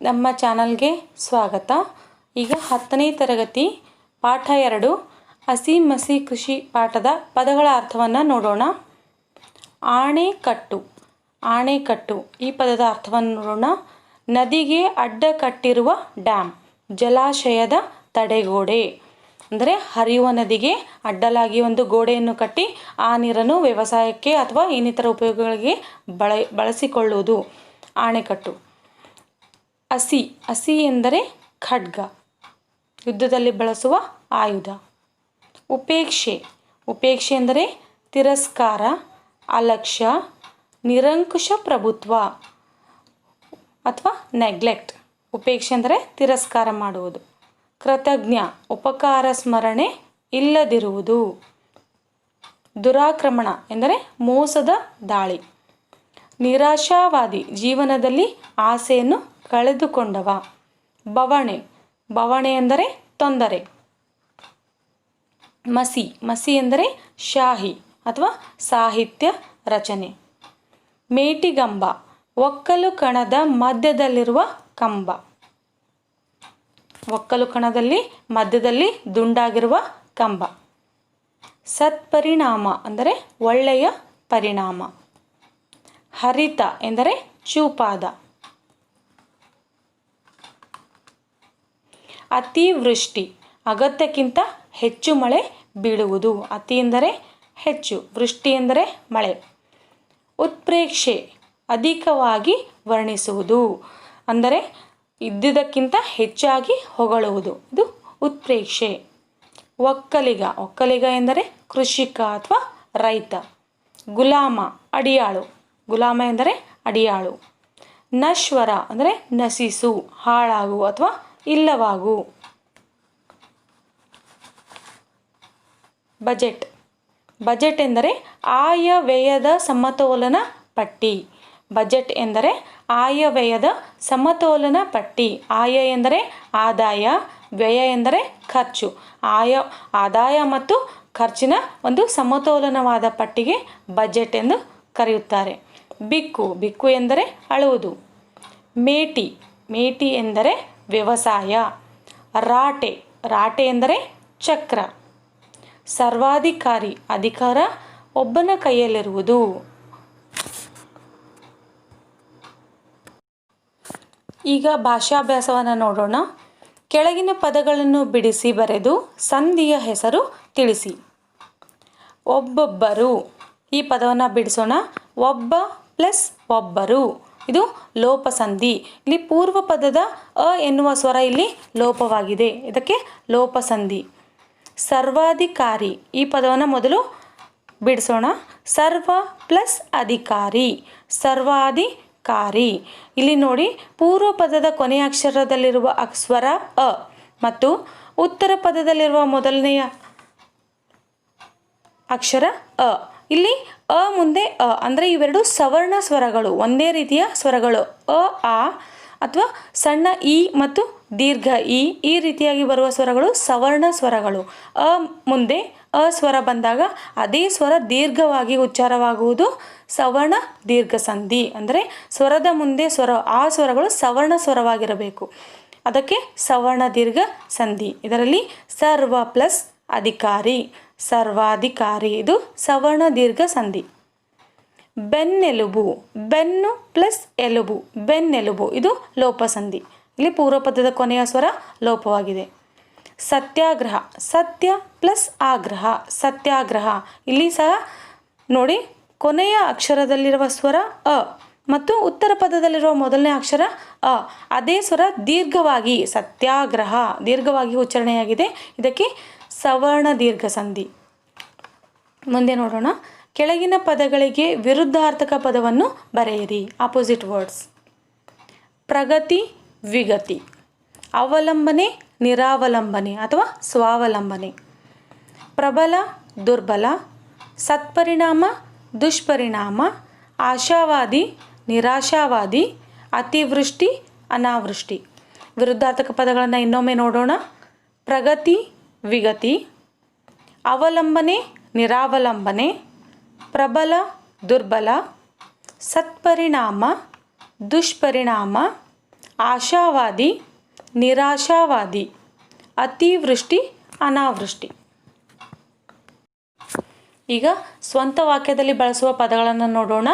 ನಮ್ಮ ಚಾನಲ್ಗೆ ಸ್ವಾಗತ. ಈಗ ಹತ್ತನೇ ತರಗತಿ, ಪಾಠ ಎರಡು, ಹಸಿ ಮಸಿ ಕೃಷಿ ಪಾಠದ ಪದಗಳ ಅರ್ಥವನ್ನು ನೋಡೋಣ. ಆಣೆಕಟ್ಟು ಆಣೆಕಟ್ಟು ಈ ಪದದ ಅರ್ಥವನ್ನು ನೋಡೋಣ. ನದಿಗೆ ಅಡ್ಡ ಕಟ್ಟಿರುವ ಡ್ಯಾಮ್ ಜಲಾಶಯದ ತಡೆಗೋಡೆ. ಅಂದರೆ ಹರಿಯುವ ನದಿಗೆ ಅಡ್ಡಲಾಗಿ ಒಂದು ಗೋಡೆಯನ್ನು ಕಟ್ಟಿ ಆ ನೀರನ್ನು ವ್ಯವಸಾಯಕ್ಕೆ ಅಥವಾ ಇನ್ನಿತರ ಉಪಯೋಗಗಳಿಗೆ ಬಳ, ಬಳಸಿಕೊಳ್ಳುವುದು. ಆಣೆಕಟ್ಟು ಹಸಿ ಅಸಿ ಎಂದರೆ ಖಡ್ಗ, ಯುದ್ಧದಲ್ಲಿ ಬಳಸುವ ಆಯುಧ. ಉಪೇಕ್ಷೆ ಉಪೇಕ್ಷೆ ಎಂದರೆ ತಿರಸ್ಕಾರ, ಅಲಕ್ಷ್ಯ, ನಿರಂಕುಶ ಪ್ರಭುತ್ವ ಅಥವಾ ನೆಗ್ಲೆಕ್ಟ್. ಉಪೇಕ್ಷೆ ಅಂದರೆ ತಿರಸ್ಕಾರ ಮಾಡುವುದು. ಕೃತಜ್ಞ, ಉಪಕಾರ ಸ್ಮರಣೆ ಇಲ್ಲದಿರುವುದು. ದುರಾಕ್ರಮಣ ಎಂದರೆ ಮೋಸದ ದಾಳಿ. ನಿರಾಶಾವಾದಿ ಜೀವನದಲ್ಲಿ ಆಸೆಯನ್ನು ಕಳೆದುಕೊಂಡವ. ಬವಣೆ. ಬವಣೆ ಎಂದರೆ ತೊಂದರೆ. ಮಸಿ. ಮಸಿ ಎಂದರೆ ಶಾಹಿ ಅಥವಾ ಸಾಹಿತ್ಯ ರಚನೆ. ಮೇಟಿಗಂಬ. ಒಕ್ಕಲು ಕಣದ ಮಧ್ಯದಲ್ಲಿರುವ ಕಂಬ. ಒಕ್ಕಲು ಕಣದಲ್ಲಿ ಮಧ್ಯದಲ್ಲಿ ದುಂಡಾಗಿರುವ ಕಂಬ. ಸತ್ಪರಿಣಾಮ ಅಂದರೆ ಒಳ್ಳೆಯ ಪರಿಣಾಮ. ಹರಿತ ಎಂದರೆ ಚೂಪಾದ. ಅತಿವೃಷ್ಟಿ. ಅಗತ್ಯಕ್ಕಿಂತ ಹೆಚ್ಚು ಮಳೆ ಬೀಳುವುದು. ಅತಿ ಎಂದರೆ ಹೆಚ್ಚು. ವೃಷ್ಟಿ ಎಂದರೆ ಮಳೆ. ಉತ್ಪ್ರೇಕ್ಷೆ ಅಧಿಕವಾಗಿ ವರ್ಣಿಸುವುದು. ಅಂದರೆ ಇದ್ದುದಕ್ಕಿಂತ ಹೆಚ್ಚಾಗಿ ಹೊಗಳುವುದು. ಇದು ಉತ್ಪ್ರೇಕ್ಷೆ. ಒಕ್ಕಲಿಗ. ಒಕ್ಕಲಿಗ ಎಂದರೆ ಕೃಷಿಕ ಅಥವಾ ರೈತ. ಗುಲಾಮ, ಅಡಿಯಾಳು. ಗುಲಾಮ ಎಂದರೆ ಅಡಿಯಾಳು. ನಶ್ವರ ಅಂದರೆ ನಸಿಸು, ಹಾಳಾಗು ಅಥವಾ ಇಲ್ಲವಾಗು. ಬಜೆಟ್. ಬಜೆಟ್ ಎಂದರೆ ಆಯವ್ಯಯದ ಸಮತೋಲನ ಪಟ್ಟಿ. ಬಜೆಟ್ ಎಂದರೆ ಆಯವ್ಯಯದ ಸಮತೋಲನ ಪಟ್ಟಿ. ಆಯ ಎಂದರೆ ಆದಾಯ, ವ್ಯಯ ಎಂದರೆ ಖರ್ಚು. ಆಯ, ಆದಾಯ ಮತ್ತು ಖರ್ಚಿನ ಒಂದು ಸಮತೋಲನವಾದ ಪಟ್ಟಿಗೆ ಬಜೆಟ್ ಎಂದು ಕರೆಯುತ್ತಾರೆ. ಬಿಕ್ಕು. ಬಿಕ್ಕು ಎಂದರೆ ಅಳುವುದು. ಮೇಟಿ. ಮೇಟಿ ಎಂದರೆ ವ್ಯವಸಾಯ. ರಾಟೆ ರಾಟೆ ಎಂದರೆ ಚಕ್ರ. ಸರ್ವಾಧಿಕಾರಿ, ಅಧಿಕಾರ ಒಬ್ಬನ ಕೈಯಲ್ಲಿರುವುದು. ಈಗ ಭಾಷಾಭ್ಯಾಸವನ್ನು ನೋಡೋಣ. ಕೆಳಗಿನ ಪದಗಳನ್ನು ಬಿಡಿಸಿ ಬರೆದು ಸಂಧಿಯ ಹೆಸರು ತಿಳಿಸಿ. ಒಬ್ಬೊಬ್ಬರು. ಈ ಪದವನ್ನು ಬಿಡಿಸೋಣ. ಒಬ್ಬ ಪ್ಲಸ್ ಒಬ್ಬರು. ಇದು ಲೋಪಸಂಧಿ. ಇಲ್ಲಿ ಪೂರ್ವ ಪದದ ಅ ಎನ್ನುವ ಸ್ವರ ಇಲ್ಲಿ ಲೋಪವಾಗಿದೆ. ಇದಕ್ಕೆ ಲೋಪಸಂಧಿ. ಸರ್ವಾಧಿಕಾರಿ. ಈ ಪದವನ್ನು ಮೊದಲು ಬಿಡಿಸೋಣ. ಸರ್ವ ಪ್ಲಸ್ ಅಧಿಕಾರಿ. ಸರ್ವಾಧಿಕಾರಿ. ಇಲ್ಲಿ ನೋಡಿ ಪೂರ್ವ ಪದದ ಕೊನೆಯ ಅಕ್ಷರದಲ್ಲಿರುವ ಸ್ವರ ಅ ಮತ್ತು ಉತ್ತರ ಪದದಲ್ಲಿರುವ ಮೊದಲನೆಯ ಅಕ್ಷರ ಅ. ಇಲ್ಲಿ ಅ ಮುಂದೆ ಅ, ಅಂದರೆ ಇವೆರಡು ಸವರ್ಣ ಸ್ವರಗಳು, ಒಂದೇ ರೀತಿಯ ಸ್ವರಗಳು. ಅ, ಆ, ಅಥವಾ ಸಣ್ಣ ಇ ಮತ್ತು ದೀರ್ಘ ಇ, ಈ ರೀತಿಯಾಗಿ ಬರುವ ಸ್ವರಗಳು ಸವರ್ಣ ಸ್ವರಗಳು. ಅ ಮುಂದೆ ಅ ಸ್ವರ ಬಂದಾಗ ಅದೇ ಸ್ವರ ದೀರ್ಘವಾಗಿ ಉಚ್ಚಾರವಾಗುವುದು ಸವರ್ಣ ದೀರ್ಘ ಸಂಧಿ, ಅಂದರೆ ಸ್ವರದ ಮುಂದೆ ಸ್ವರ, ಆ ಸ್ವರಗಳು ಸವರ್ಣ ಸ್ವರವಾಗಿರಬೇಕು. ಅದಕ್ಕೆ ಸವರ್ಣ ದೀರ್ಘ ಸಂಧಿ. ಇದರಲ್ಲಿ ಸರ್ವ ಪ್ಲಸ್ ಅಧಿಕಾರಿ. ಸರ್ವಾಧಿಕಾರಿ. ಇದು ಸವರ್ಣ ದೀರ್ಘ ಸಂಧಿ. ಬೆನ್ನೆಲುಬು. ಬೆನ್ನು ಪ್ಲಸ್ ಎಲುಬು. ಬೆನ್ನೆಲುಬು. ಇದು ಲೋಪಸಂಧಿ ಇಲ್ಲಿ ಪೂರ್ವಪದದ ಕೊನೆಯ ಸ್ವರ ಲೋಪವಾಗಿದೆ. ಸತ್ಯಾಗ್ರಹ. ಸತ್ಯ ಪ್ಲಸ್ ಆಗ್ರಹ. ಸತ್ಯಾಗ್ರಹ. ಇಲ್ಲಿ ಸಹ ನೋಡಿ, ಕೊನೆಯ ಅಕ್ಷರದಲ್ಲಿರುವ ಸ್ವರ ಅ ಮತ್ತು ಉತ್ತರ ಪದದಲ್ಲಿರುವ ಮೊದಲನೇ ಅಕ್ಷರ ಅ. ಅದೇ ಸ್ವರ ದೀರ್ಘವಾಗಿ ಸತ್ಯಾಗ್ರಹ. ದೀರ್ಘವಾಗಿ ಉಚ್ಚಾರಣೆಯಾಗಿದೆ. ಇದಕ್ಕೆ ಸವರ್ಣ ದೀರ್ಘ ಸಂಧಿ ಮುಂದೆ ನೋಡೋಣ. ಕೆಳಗಿನ ಪದಗಳಿಗೆ ವಿರುದ್ಧಾರ್ಥಕ ಪದವನ್ನು ಬರೆಯಿರಿ. ಆಪೋಸಿಟ್ ವರ್ಡ್ಸ್ ಪ್ರಗತಿ, ವಿಗತಿ. ಅವಲಂಬನೆ, ನಿರಾವಲಂಬನೆ ಅಥವಾ ಸ್ವಾವಲಂಬನೆ. ಪ್ರಬಲ, ದುರ್ಬಲ. ಸತ್ಪರಿಣಾಮ, ದುಷ್ಪರಿಣಾಮ. ಆಶಾವಾದಿ, ನಿರಾಶಾವಾದಿ. ಅತಿವೃಷ್ಟಿ, ಅನಾವೃಷ್ಟಿ. ವಿರುದ್ಧಾರ್ಥಕ ಪದಗಳನ್ನು ಇನ್ನೊಮ್ಮೆ ನೋಡೋಣ. ಪ್ರಗತಿ ವಿಗತಿ, ಅವಲಂಬನೆ, ನಿರಾವಲಂಬನೆ, ಪ್ರಬಲ, ದುರ್ಬಲ, ಸತ್ಪರಿಣಾಮ, ದುಷ್ಪರಿಣಾಮ, ಆಶಾವಾದಿ, ನಿರಾಶಾವಾದಿ, ಅತಿವೃಷ್ಟಿ, ಅನಾವೃಷ್ಟಿ. ಈಗ ಸ್ವಂತ ವಾಕ್ಯದಲ್ಲಿ ಬಳಸುವ ಪದಗಳನ್ನು ನೋಡೋಣ.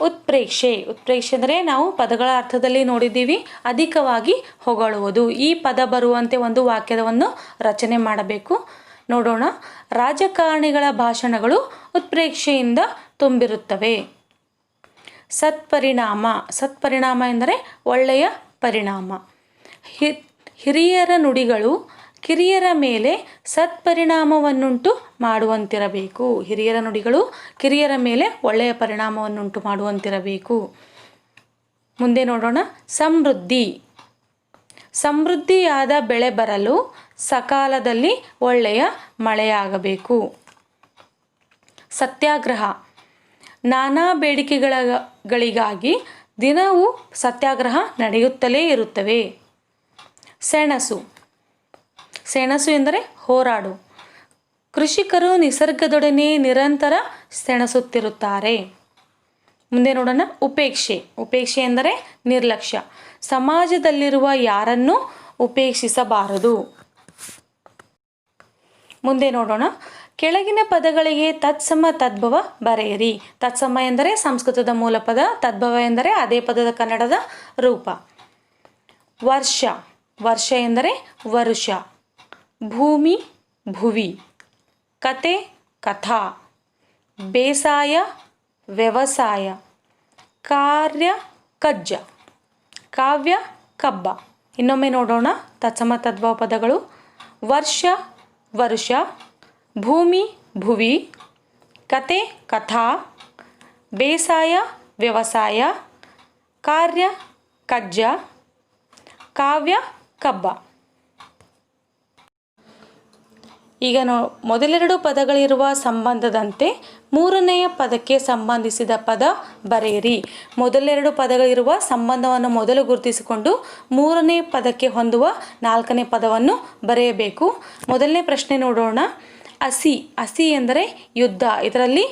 ಉತ್ಪ್ರೇಕ್ಷೆ. ಉತ್ಪ್ರೇಕ್ಷೆ ಅಂದರೆ ನಾವು ಪದಗಳ ಅರ್ಥದಲ್ಲಿ ನೋಡಿದ್ದೀವಿ, ಅಧಿಕವಾಗಿ ಹೊಗಳುವುದು. ಈ ಪದ ಬರುವಂತೆ ಒಂದು ವಾಕ್ಯವನ್ನು ರಚನೆ ಮಾಡಬೇಕು. ನೋಡೋಣ. ರಾಜಕಾರಣಿಗಳ ಭಾಷಣಗಳು ಉತ್ಪ್ರೇಕ್ಷೆಯಿಂದ ತುಂಬಿರುತ್ತವೆ. ಸತ್ಪರಿಣಾಮ. ಸತ್ಪರಿಣಾಮ ಎಂದರೆ ಒಳ್ಳೆಯ ಪರಿಣಾಮ. ಹಿರಿಯರ ನುಡಿಗಳು ಕಿರಿಯರ ಮೇಲೆ ಸತ್ಪರಿಣಾಮವನ್ನುಂಟು ಮಾಡುವಂತಿರಬೇಕು. ಹಿರಿಯರ ನುಡಿಗಳು ಕಿರಿಯರ ಮೇಲೆ ಒಳ್ಳೆಯ ಪರಿಣಾಮವನ್ನುಂಟು ಮಾಡುವಂತಿರಬೇಕು. ಮುಂದೆ ನೋಡೋಣ. ಸಮೃದ್ಧಿ. ಸಮೃದ್ಧಿಯಾದ ಬೆಳೆ ಬರಲು ಸಕಾಲದಲ್ಲಿ ಒಳ್ಳೆಯ ಮಳೆಯಾಗಬೇಕು. ಸತ್ಯಾಗ್ರಹ. ನಾನಾ ಬೇಡಿಕೆಗಳಿಗಾಗಿ ದಿನವೂ ಸತ್ಯಾಗ್ರಹ ನಡೆಯುತ್ತಲೇ ಇರುತ್ತವೆ. ಸೆಣಸು. ಸೆಣಸು ಎಂದರೆ ಹೋರಾಡು. ಕೃಷಿಕರು ನಿಸರ್ಗದೊಡನೆ ನಿರಂತರ ಸೆಣಸುತ್ತಿರುತ್ತಾರೆ. ಮುಂದೆ ನೋಡೋಣ ಉಪೇಕ್ಷೆ. ಉಪೇಕ್ಷೆ ಎಂದರೆ ನಿರ್ಲಕ್ಷ್ಯ. ಸಮಾಜದಲ್ಲಿರುವ ಯಾರನ್ನು ಉಪೇಕ್ಷಿಸಬಾರದು. ಮುಂದೆ ನೋಡೋಣ. ಕೆಳಗಿನ ಪದಗಳಿಗೆ ತತ್ಸಮ ತದ್ಭವ ಬರೆಯಿರಿ. ತತ್ಸಮ ಎಂದರೆ ಸಂಸ್ಕೃತದ ಮೂಲ ಪದ, ತದ್ಭವ ಎಂದರೆ ಅದೇ ಪದದ ಕನ್ನಡದ ರೂಪ. ವರ್ಷ. ವರ್ಷ ಎಂದರೆ ವರುಷ. ಭೂಮಿ ಭುವಿ ಕತೆ ಕಥಾ ಬೇಸಾಯ ವ್ಯವಸಾಯ ಕಾರ್ಯ ಕಜ್ಜ ಕಾವ್ಯ ಕಬ್ಬ ಇನ್ನೊಮ್ಮೆ ನೋಡೋಣ ತತ್ಸಮ ತದ್ಭವ ಪದಗಳು ವರ್ಷ ವರುಷ ಭೂಮಿ ಭುವಿ ಕತೆ ಕಥಾ ಬೇಸಾಯ ವ್ಯವಸಾಯ ಕಾರ್ಯ ಕಜ್ಜ ಕಾವ್ಯ ಕಬ್ಬ ಈಗ ನೋ ಮೊದಲೆರಡು ಪದಗಳಿರುವ ಸಂಬಂಧದಂತೆ ಮೂರನೆಯ ಪದಕ್ಕೆ ಸಂಬಂಧಿಸಿದ ಪದ ಬರೆಯಿರಿ. ಮೊದಲೆರಡು ಪದಗಳಿರುವ ಸಂಬಂಧವನ್ನು ಮೊದಲು ಗುರುತಿಸಿಕೊಂಡು ಮೂರನೇ ಪದಕ್ಕೆ ಹೊಂದುವ ನಾಲ್ಕನೇ ಪದವನ್ನು ಬರೆಯಬೇಕು. ಮೊದಲನೇ ಪ್ರಶ್ನೆ ನೋಡೋಣ. ಹಸಿ ಹಸಿ ಎಂದರೆ ಯುದ್ಧ. ಇದರಲ್ಲಿ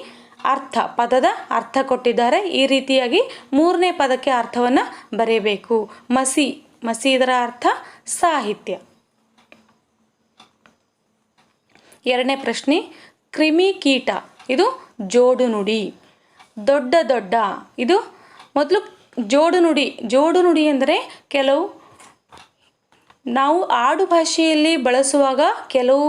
ಅರ್ಥ, ಪದದ ಅರ್ಥ ಕೊಟ್ಟಿದ್ದಾರೆ. ಈ ರೀತಿಯಾಗಿ ಮೂರನೇ ಪದಕ್ಕೆ ಅರ್ಥವನ್ನು ಬರೆಯಬೇಕು. ಮಸಿ ಮಸಿ ಇದರ ಅರ್ಥ ಸಾಹಿತ್ಯ. ಎರಡನೇ ಪ್ರಶ್ನೆ, ಕ್ರಿಮಿ ಕೀಟ, ಇದು ಜೋಡು ನುಡಿ. ದೊಡ್ಡ ದೊಡ್ಡ, ಇದು ಮೊದಲು ಜೋಡು ನುಡಿ ಜೋಡು ನುಡಿ ಅಂದರೆ ಕೆಲವು, ನಾವು ಆಡು ಭಾಷೆಯಲ್ಲಿ ಬಳಸುವಾಗ ಕೆಲವು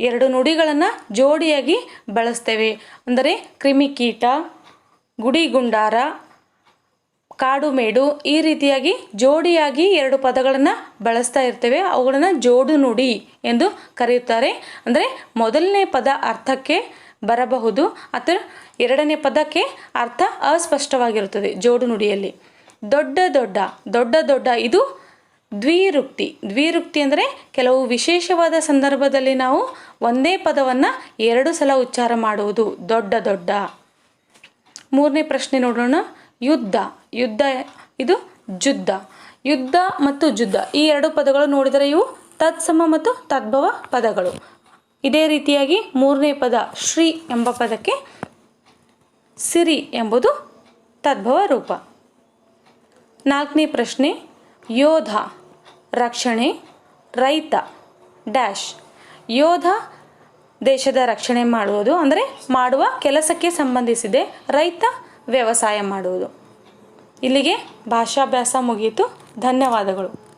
ಎರಡು ನುಡಿಗಳನ್ನು ಜೋಡಿಯಾಗಿ ಬಳಸ್ತೇವೆ. ಅಂದರೆ ಕ್ರಿಮಿಕೀಟ ಗುಡಿಗುಂಡಾರ ಕಾಡು ಮೇಡು ಈ ರೀತಿಯಾಗಿ ಜೋಡಿಯಾಗಿ ಎರಡು ಪದಗಳನ್ನು ಬಳಸ್ತಾ ಇರ್ತೇವೆ. ಅವುಗಳನ್ನು ಜೋಡು ನುಡಿ ಎಂದು ಕರೆಯುತ್ತಾರೆ. ಅಂದರೆ ಮೊದಲನೇ ಪದ ಅರ್ಥಕ್ಕೆ ಬರಬಹುದು. ಅಥವಾ ಎರಡನೇ ಪದಕ್ಕೆ ಅರ್ಥ ಅಸ್ಪಷ್ಟವಾಗಿರುತ್ತದೆ ಜೋಡು ನುಡಿಯಲ್ಲಿ. ದೊಡ್ಡ ದೊಡ್ಡ ದೊಡ್ಡ ದೊಡ್ಡ ಇದು ದ್ವಿರುಕ್ತಿ. ದ್ವಿರುಕ್ತಿ ಅಂದರೆ ಕೆಲವು ವಿಶೇಷವಾದ ಸಂದರ್ಭದಲ್ಲಿ ನಾವು ಒಂದೇ ಪದವನ್ನು ಎರಡು ಸಲ ಉಚ್ಚಾರ ಮಾಡುವುದು. ದೊಡ್ಡ ದೊಡ್ಡ. ಮೂರನೇ ಪ್ರಶ್ನೆ ನೋಡೋಣ. ಯುದ್ಧ. ಯುದ್ಧ, ಇದು ಜುದ್ಧ ಯುದ್ಧ ಮತ್ತು ಜುದ್ಧ ಈ ಎರಡು ಪದಗಳು ನೋಡಿದರೆ ಇವು ತತ್ಸಮ ಮತ್ತು ತದ್ಭವ ಪದಗಳು. ಇದೇ ರೀತಿಯಾಗಿ ಮೂರನೇ ಪದ ಶ್ರೀ ಎಂಬ ಪದಕ್ಕೆ ಸಿರಿ ಎಂಬುದು ತದ್ಭವ ರೂಪ. ನಾಲ್ಕನೇ ಪ್ರಶ್ನೆ, ಯೋಧ, ರಕ್ಷಣೆ, ರೈತ, ಡ್ಯಾಶ್. ಯೋಧ ದೇಶದ ರಕ್ಷಣೆ ಮಾಡುವುದು ಅಂದರೆ ಮಾಡುವ ಕೆಲಸಕ್ಕೆ ಸಂಬಂಧಿಸಿದೆ, ರೈತ ವ್ಯವಸಾಯ ಮಾಡುವುದು. ಇಲ್ಲಿಗೆ ಭಾಷಾಭ್ಯಾಸ ಮುಗಿಯಿತು. ಧನ್ಯವಾದಗಳು.